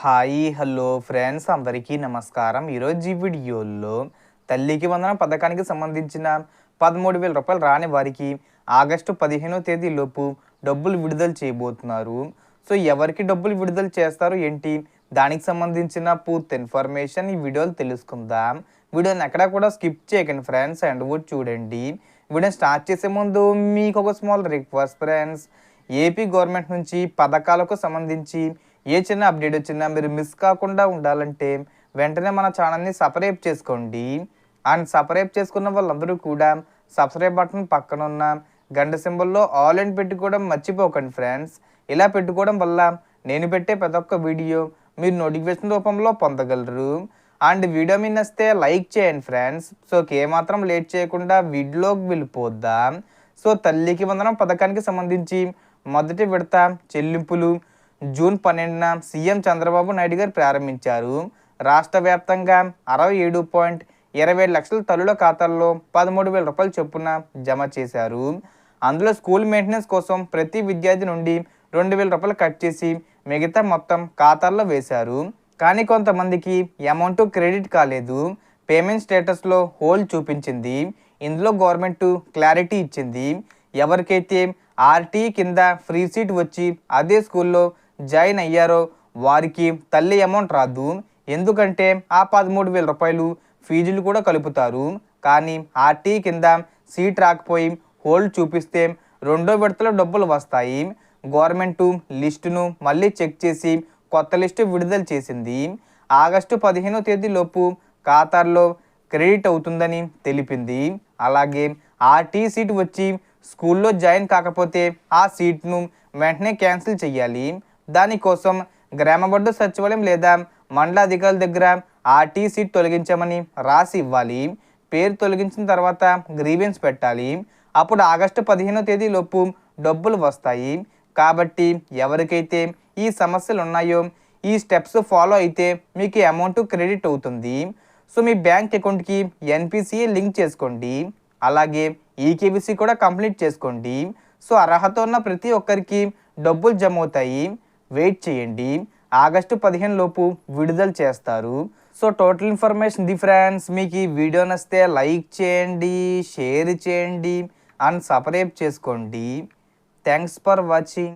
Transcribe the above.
Hi hello friends. అందరికీ నమస్కారం. ఈరోజు ఈ వీడియోలో తల్లికి వందన పథకానికి సంబంధించిన పదమూడు వేల రూపాయలు రాని వారికి ఆగస్టు పదిహేనో తేదీలోపు డబ్బులు విడుదల చేయబోతున్నారు. సో ఎవరికి డబ్బులు విడుదల చేస్తారు ఏంటి? దానికి సంబంధించిన పూర్తి ఇన్ఫర్మేషన్ ఈ వీడియోలు తెలుసుకుందాం. వీడియోని ఎక్కడా కూడా స్కిప్ చేయకండి ఫ్రెండ్స్. అండ్ కూడా చూడండి. వీడియో స్టార్ట్ చేసే ముందు మీకు ఒక small request friends. AP government నుంచి పథకాలకు సంబంధించి ఏ చిన్న అప్డేట్ వచ్చినా మీరు మిస్ కాకుండా ఉండాలంటే వెంటనే మన ఛానల్ని సపరేట్ చేసుకోండి. అండ్ సపరేట్ చేసుకున్న వాళ్ళందరూ కూడా సబ్స్క్రైబ్ బటన్ పక్కన ఉన్న గంట సింబల్లో ఆల్ అండ్ పెట్టుకోవడం మర్చిపోకండి ఫ్రెండ్స్ ఇలా పెట్టుకోవడం వల్ల నేను పెట్టే ప్రతి ఒక్క వీడియో మీరు నోటిఫికేషన్ రూపంలో పొందగలరు. అండ్ వీడియో మీ నస్తే లైక్ చేయండి ఫ్రెండ్స్ సో ఏమాత్రం లేట్ చేయకుండా వీడియోకి వెళ్ళిపోద్దాం. సో తల్లికి వందనం పథకానికి సంబంధించి మొదటి విడత చెల్లింపులు జూన్ పన్నెండున సీఎం చంద్రబాబు నాయుడు గారు ప్రారంభించారు. రాష్ట్ర వ్యాప్తంగా అరవై ఏడు పాయింట్ ఇరవై ఏడు లక్షల తల్లుల ఖాతాల్లో పదమూడు వేల రూపాయలు చొప్పున జమ చేశారు. అందులో స్కూల్ మెయింటెనెన్స్ కోసం ప్రతి విద్యార్థి నుండి రెండు వేల రూపాయలు కట్ చేసి మిగతా మొత్తం ఖాతాల్లో వేశారు. కానీ కొంతమందికి అమౌంట్ క్రెడిట్ కాలేదు. పేమెంట్ స్టేటస్లో హోల్ చూపించింది. ఇందులో గవర్నమెంట్ క్లారిటీ ఇచ్చింది. ఎవరికైతే ఆర్టీ కింద ఫ్రీ సీట్ వచ్చి అదే స్కూల్లో జాయిన్ అయ్యారో వారికి తల్లి అమౌంట్ రాదు. ఎందుకంటే ఆ పదమూడు వేల రూపాయలు ఫీజులు కూడా కలుపుతారు. కానీ ఆర్టీ కింద సీట్ రాకపోయి హోల్డ్ చూపిస్తే రెండో విడతలో డబ్బులు వస్తాయి. గవర్నమెంట్ లిస్టును మళ్ళీ చెక్ చేసి కొత్త లిస్టు విడుదల చేసింది. ఆగస్టు పదిహేనో తేదీలోపు ఖాతాల్లో క్రెడిట్ అవుతుందని తెలిపింది. అలాగే ఆర్టీ సీట్ వచ్చి స్కూల్లో జాయిన్ కాకపోతే ఆ సీట్ను వెంటనే క్యాన్సిల్ చేయాలి. దానికోసం గ్రామబడ్డు సచివాలయం లేదా మండల అధికారుల దగ్గర ఆర్టీ సీట్ తొలగించమని రాసి ఇవ్వాలి. పేరు తొలగించిన తర్వాత గ్రీవెన్స్ పెట్టాలి. అప్పుడు ఆగస్టు పదిహేనో తేదీలోపు డబ్బులు వస్తాయి. కాబట్టి ఎవరికైతే ఈ సమస్యలు ఉన్నాయో ఈ స్టెప్స్ ఫాలో అయితే మీకు అమౌంట్ క్రెడిట్ అవుతుంది. సో మీ బ్యాంక్ అకౌంట్కి ఎన్పిసిఏ లింక్ చేసుకోండి. అలాగే ఈకేబీసీ కూడా కంప్లీట్ చేసుకోండి. సో అర్హత ఉన్న ప్రతి ఒక్కరికి డబ్బులు జమ అవుతాయి. వెయిట్ చేయండి. ఆగస్టు పదిహేను లోపు విడుదల చేస్తారు. So total information the friends మీకు ఈ వీడియో నచ్చితే లైక్ చేయండి షేర్ చేయండి అండ్ సబ్స్క్రైబ్ చేసుకోండి. Thanks for watching